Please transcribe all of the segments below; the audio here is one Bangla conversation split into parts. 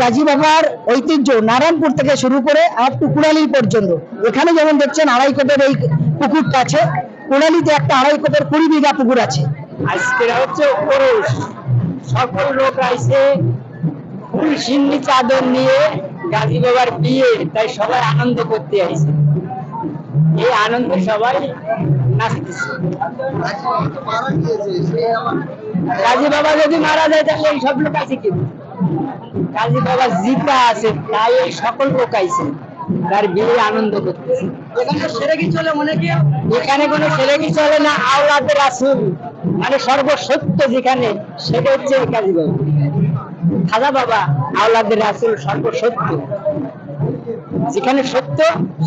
গাজী বাবার ঐতিহ্য নারায়ণপুর থেকে শুরু করে আপ টু কুড়ালি পর্যন্ত। এখানে যেমন দেখছেন আড়াই কোটের এই পুকুরটা আছে, কুড়ালিতে একটা আড়াই কোটের কুড়ি বিঘা পুকুর আছে। সকল লোক আইসে সিন্নি চাদর নিয়ে গাজী বাবার বিয়ে, তাই সবাই আনন্দ করতে এই আনন্দে সবাই নাচতেছে। গাজী বাবা যদি মারা যায়, তাহলে এই সব লোক আছে কি? গাজী বাবা জিতা আছে তাই এই সকল লোক আইছে তার বিয়ে আনন্দ করতেছে। এখানে সেরে কি চলে মনে কি? এখানে কোনো ছেলে কি চলে না আওলাদের আসুন মানে সর্বসত্য যেখানে সেটা হচ্ছে কাজী বাবা খাজা বাবা আওলাদের আসল সর্বসত্য। যেখানে সত্য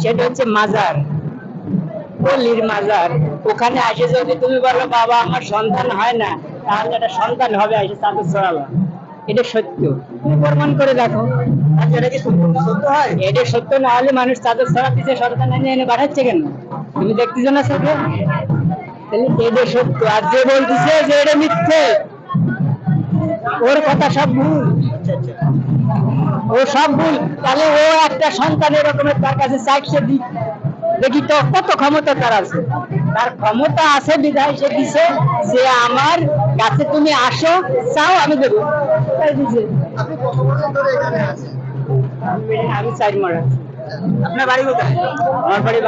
সেটা হচ্ছে মাজার। পল্লীর মাজার। ওখানে আসে যদি তুমি বলো বাবা আমার সন্তান হয় না তাহলে একটা সন্তান হবে আসে চাদর চড়াবা এটা সত্য। তুমি প্রমাণ করে দেখো। আচ্ছা, এটা সত্য? সত্য না হলে মানুষ চাদর সন্তান এনে কেন? তুমি দেখতেছো না চোখে তাহলে এটা সত্য। আর যে বলতেছে যে এটা মিথ্যে ওর কথা সব ভুল। ও সব ভুল। তাহলে ও একটা সন্তান এরকমের তার কাছে চাইছে দিক দেখি তো কত ক্ষমতা তার আছে। তার ক্ষমতা আছে বিধায় সে দিছে যে আমার কাছে তুমি আসো চাও আমি দেবো। আমি মারা আপনার বাড়ি কোথায়? আমার বাড়ি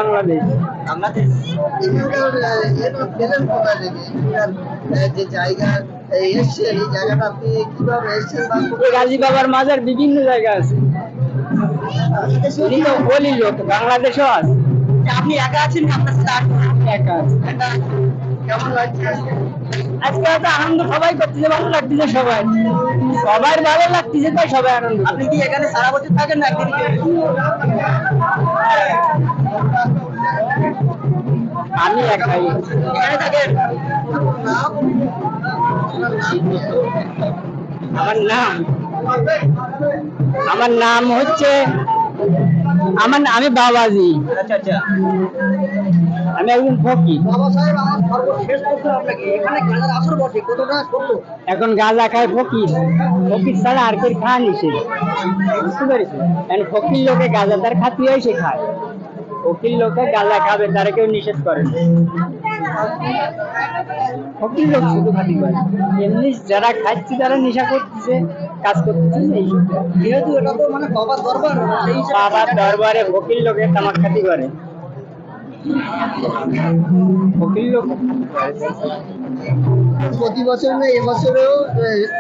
বাংলাদেশ। যে জায়গা এসছেন এই জায়গাটা আপনি কীভাবে এসছেন গাজী বাবার মাজার বিভিন্ন জায়গা আছে। উনি তো বলি লোক বাংলাদেশও আছে। আপনি একা আছেন না আপনার সাথে আর কেউ আছে? একা আছে কেমন লাগছে? আজকে? আজকে তো আনন্দ সবাই করতেছে ভালো লাগতেছে সবাই। সবার ভালো লাগতেছে তাই সবাই আনন্দ আপনি কি এখানে সারা বছর থাকেন না একদিন আমি একাই। এখানে থাকেন? আমার নাম। আমার নাম হচ্ছে আমার আমি বাবাজি। আচ্ছা আচ্ছা। আমি একজন ফকি বাবা সাহেব আমার সর্বশেষ প্রশ্ন আপনাকে এখানে গাঁজা খায় ফকির। ফকির ছাড়া আর কেউ খা নিছে বুঝতে পেরেছি ফকির লোকে গাঁজা তার খাতি হয় সে খায়। ফকির লোকে গাঁজা খাবে তারা কেউ নিষেধ করে না লোক শুধু খাতি করে এমনি যারা খাচ্ছে তারা নেশা করতেছে কাজ করতেছে এই যেহেতু এটা তো মানে বাবার দরবার বাবার দরবারে ফকির লোকে তামাক খাতি করে। ফকির লোক? প্রতি বছর না এবছরেও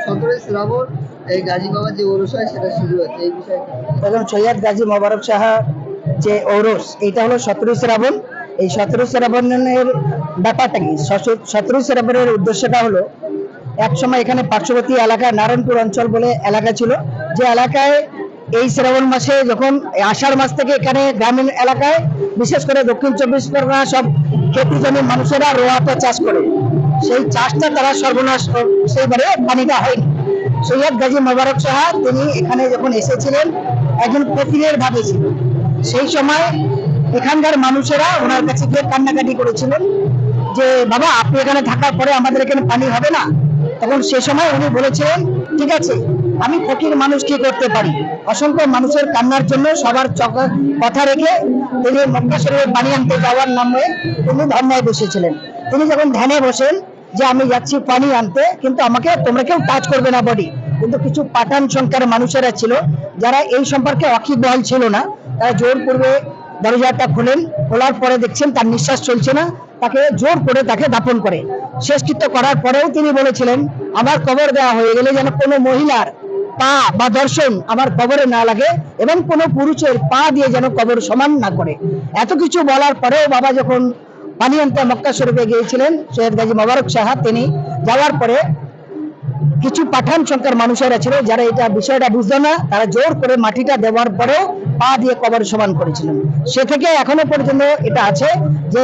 সতেরোই শ্রাবণ এই গাজী বাবার যে ওরস হয় সেটা শুরু হচ্ছে এই বিষয়ে। এখন সৈয়দ গাজী মোবারক সাহা যে ঔরস এটা হলো সতেরো শ্রাবণ। এই সতেরো শ্রাবণের ব্যাপারটা কি? সতেরো শ্রাবণের উদ্দেশ্যটা হলো এক সময় এখানে পার্শ্ববর্তী এলাকা নারায়ণপুর অঞ্চল বলে এলাকা ছিল। যে এলাকায় এই শ্রাবণ মাসে যখন আষাঢ় মাস থেকে এখানে গ্রামীণ এলাকায়, বিশেষ করে দক্ষিণ চব্বিশ পরগনা সব খেতি জমির মানুষেরা রোয়াটা চাষ করে। সেই চাষটা তারা সর্বনাশ, সেইবারে পানিটা হয়নি। সৈয়দ গাজী মোবারক সাহা, তিনি এখানে যখন এসেছিলেন, একজন ফকিরের ভাবে ছিল সেই সময় এখানকার মানুষেরা ওনার কাছে গিয়ে কান্নাকাটি করেছিলেন যে, বাবা, আপনি এখানে থাকার পরে আমাদের এখানে পানি হবে না? তখন সে সময় উনি বলেছিলেন, ঠিক আছে, আমি ফকির মানুষ কি করতে পারি? অসংখ্য মানুষের কান্নার জন্য সবার কথা রেখে তিনি মক্কা পানি আনতে যাওয়ার নামে তিনি ধর্নায় বসেছিলেন। তিনি যখন ধ্যানে বসেন যে, আমি যাচ্ছি পানি আনতে, কিন্তু আমাকে, তোমরা কেউ টাচ করবে না বডি। কিন্তু কিছু পাঠান সংখ্যার মানুষেরা ছিল, যারা এই সম্পর্কে অখিবহল ছিল না। তারা জোর পূর্বে দরজাটা খোলেন, খোলার পরে দেখছেন তার নিঃশ্বাস চলছে না, তাকে জোর করে তাকে দাপন করে। শেষকৃত্য করার পরেও তিনি বলেছিলেন, আমার কবর দেওয়া হয়ে গেলে যেন কোনো মহিলার পা বা দর্শন আমার কবরে না লাগে এবং কোনো পুরুষের পা দিয়ে যেন কবর সমান না করে। এত কিছু বলার পরেও বাবা যখন পানি আনতে মক্কা শরীফে গিয়েছিলেন সৈয়দ গাজী মোবারক সাহা তিনি যাওয়ার পরে কিছু পাঠান সংখ্যার মানুষেরা ছিল, যারা এটা বিষয়টা বুঝতো না, তারা জোর করে মাটিটা দেওয়ার পরেও পা দিয়ে কবর সমান করেছিলেন। সে থেকে এখনও পর্যন্ত এটা আছে যে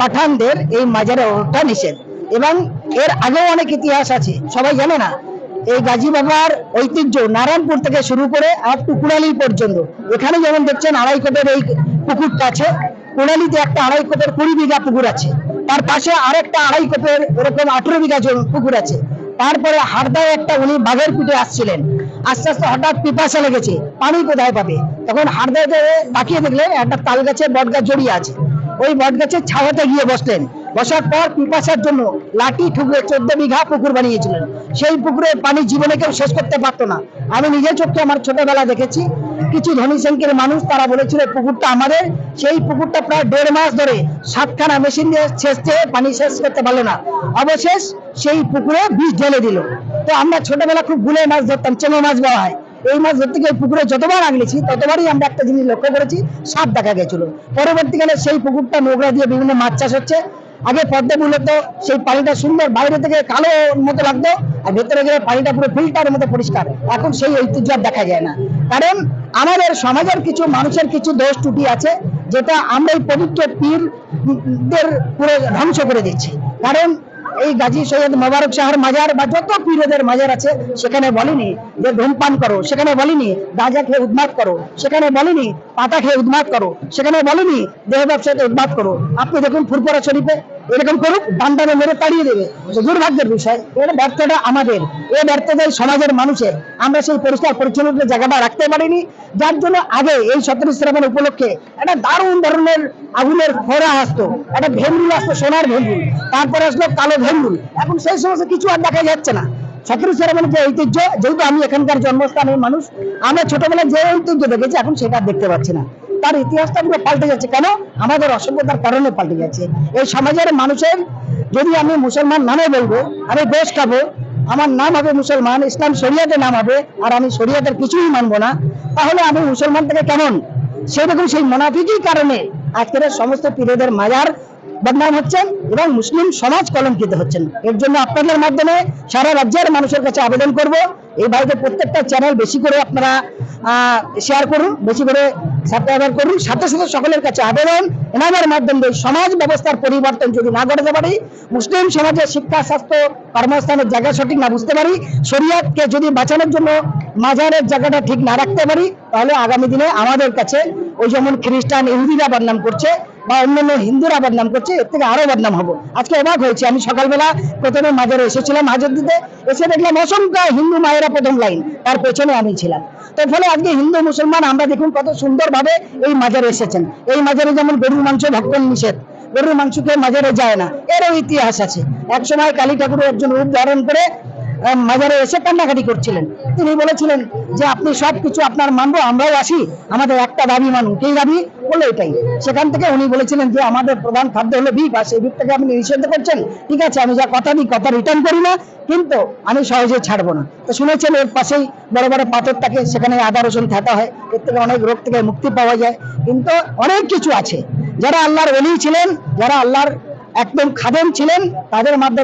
পাঠানদের এই মাজারে ওঠা নিষেধ। এবং এর আগেও অনেক ইতিহাস আছে, সবাই জানে না। এই গাজী বাবার ঐতিহ্য নারায়ণপুর থেকে শুরু করে আপ টু পর্যন্ত। এখানে যেমন দেখছেন আড়াই কোটের এই পুকুরটা আছে, কুড়ালিতে একটা আড়াই কোটের কুড়ি বিঘা পুকুর আছে। তার পাশে আরেকটা আড়াই কোটের এরকম আঠেরো বিঘা পুকুর আছে। তারপরে হারদায় একটা উনি বাঘের পিঠে আসছিলেন। আস্তে আস্তে হঠাৎ পিপাসা লেগেছে, পানি কোথায় পাবে? তখন হারদায় দিয়ে তাকিয়ে দেখলেন, একটা তাল গাছে বট গাছ জড়িয়ে আছে। ওই বট গাছের ছাওয়াতে গিয়ে বসলেন। বসার পর পিপাসার জন্য লাঠি ঠুকরে চোদ্দ বিঘা পুকুর বানিয়েছিলেন। সেই পুকুরে পানি জীবনে কেউ শেষ করতে পারতো না। আমি নিজে চোখে আমার ছোটবেলা দেখেছি কিছু ধনী শ্রেণির মানুষ তারা বলেছিল পুকুরটা আমাদের। সেই পুকুরটা প্রায় দেড় মাস ধরে সাতখানা মেশিন দিয়ে চেয়ে পানি শেষ করতে পারল না। অবশেষ সেই পুকুরে বিষ ঢেলে দিল। তো আমরা ছোটবেলা খুব ভুলে মাছ ধরতাম চেঙো মাছ বলা হয়। এই মাছ ধরতে গিয়ে পুকুরে যতবার আগলেছি ততবারই আমরা একটা জিনিস লক্ষ্য করেছি, সাপ দেখা গেছিল। পরবর্তীকালে সেই পুকুরটা নোংরা দিয়ে বিভিন্ন মাছ চাষ হচ্ছে। আগে পদ্মা মূলত সেই পানিটা সুন্দর বাইরে থেকে কালো মতো লাগতো, আর ভেতরে গেলে পানিটা পুরো ফিল্টার মতো পরিষ্কার। এখন সেই ঐতিহ্য দেখা যায় না। কারণ আমাদের সমাজের কিছু, মানুষের কিছু দোষ ত্রুটি আছে, যেটা আমরা এই পবিত্র পীরদের পুরো ধ্বংস করে দিচ্ছি কারণ এই গাজী সৈয়দ মোবারক শাহর মাজার বা যত পীরদের মাজার আছে, সেখানে বলিনি যে ধূমপান করো, সেখানে বলিনি গাঁজা খেয়ে উদ্মাদ করো, সেখানে বলিনি পাতা খেয়ে উদ্মাদ করো, সেখানে বলিনি দেহ ব্যবসাতে উদ্মাদ করো। আপনি দেখুন ফুরপুরা শরীফে এরকম করুক ডান্ডানে মেরে তাড়িয়ে দেবে। দুর্ভাগ্যের বিষয়। এর ব্যর্থতা আমাদের। এই ব্যর্থতা এই সমাজের মানুষের। আমরা সেই পরিষ্কার পরিচ্ছন্নতার জায়গাটা রাখতে পারিনি। যার জন্য আগে এই সতেরো শ্রাবণ উপলক্ষে একটা দারুণ ধরনের আগুনের খোরা আসতো। একটা ভেমরুল আসতো, সোনার ভেমরুল তারপরে আসলো কালো ভেমরুল এখন সেই সমস্ত কিছু আর দেখা যাচ্ছে না। সতেরো শ্রাবণের যে ঐতিহ্য, যেহেতু আমি এখানকার জন্মস্থানের মানুষ, আমরা ছোটবেলায় যে ঐতিহ্য দেখেছি, এখন সেটা দেখতে পাচ্ছি না। তার ইতিহাসটা পুরো পাল্টে যাচ্ছে। কেন? আমাদের অসভ্যতার কারণে পাল্টে যাচ্ছে। এই সমাজের মানুষের যদি আমি মুসলমান নামে বলব, আমি বেশ খাব, আমার নাম হবে মুসলমান, ইসলাম শরিয়াতের নাম হবে, আর আমি শরিয়াতের কিছুই মানবো না, তাহলে আমি মুসলমান থেকে কেমন? সেরকম সেই মোনাফিকই কারণে আজকের সমস্ত পীরেদের মাজার বদনাম হচ্ছেন এবং মুসলিম সমাজ কলঙ্কিত হচ্ছেন এর জন্য আপনাদের মাধ্যমে সারা রাজ্যের মানুষের কাছে আবেদন করব এই ভাইদের প্রত্যেকটা চ্যানেল বেশি করে আপনারা শেয়ার করুন, বেশি করে সাবস্ক্রাইবার করুন। সাথে সাথে সকলের কাছে আবেদন এনাদের মাধ্যমে সমাজ ব্যবস্থার পরিবর্তন যদি না ঘটাতে পারি, মুসলিম সমাজের শিক্ষা, স্বাস্থ্য, কর্মস্থানের জায়গা সঠিক না বুঝতে পারি, শরিয়াতকে যদি বাঁচানোর জন্য মাজারের জায়গাটা ঠিক না রাখতে পারি, তাহলে আগামী দিনে আমাদের কাছে ওই যেমন খ্রিস্টান ইহুদিরা বদনাম করছে বা অন্যান্য হিন্দুরা বদনাম করছে, এর থেকে আরও বদনাম হব। আজকে অবাক হয়েছে, আমি সকালবেলা প্রথমে মাজারে এসেছিলাম হাজর দিতে, এসে দেখলাম অসংখ্য হিন্দু মায়েরা প্রথম লাইন, তার পেছনে আমি ছিলাম। তো ফলে আজকে হিন্দু, মুসলমান, আমরা দেখুন কত সুন্দরভাবে এই মাজারে এসেছেন। এই মাজারে যেমন গরুর মাংস ভক্ষণ নিষেধ, গরুর মাংস মাংসকে মাজারে যায় না, এরও ইতিহাস আছে। এক সময় কালী ঠাকুরের একজন রূপ ধারণ করে মাজারে এসে কান্নাকাটি করছিলেন। তিনি বলেছিলেন যে, আপনি সব কিছু আপনার মানবো আমরাও আসি। আমাদের একটা দাবি মানুন। কি দাবি? বলে এটাই। সেখান থেকে উনি বলেছিলেন যে, আমাদের প্রধান খাদ্য হলো বিপ আর সেই বিপটাকে আপনি নিষিদ্ধ করছেন। ঠিক আছে, আমি যা কথা দিই, কথা রিটার্ন করি না, কিন্তু আমি সহজে ছাড়বো না। তো শুনেছেন, এর পাশেই বড় বড় পাথর থাকে, সেখানে আদা, রসুন থাকা হয়। এর থেকে অনেক রোগ থেকে মুক্তি পাওয়া যায়। কিন্তু অনেক কিছু আছে। যারা আল্লাহর অলি ছিলেন, যারা আল্লাহর একদম খাদেম ছিলেন, তাদের মাধ্যমে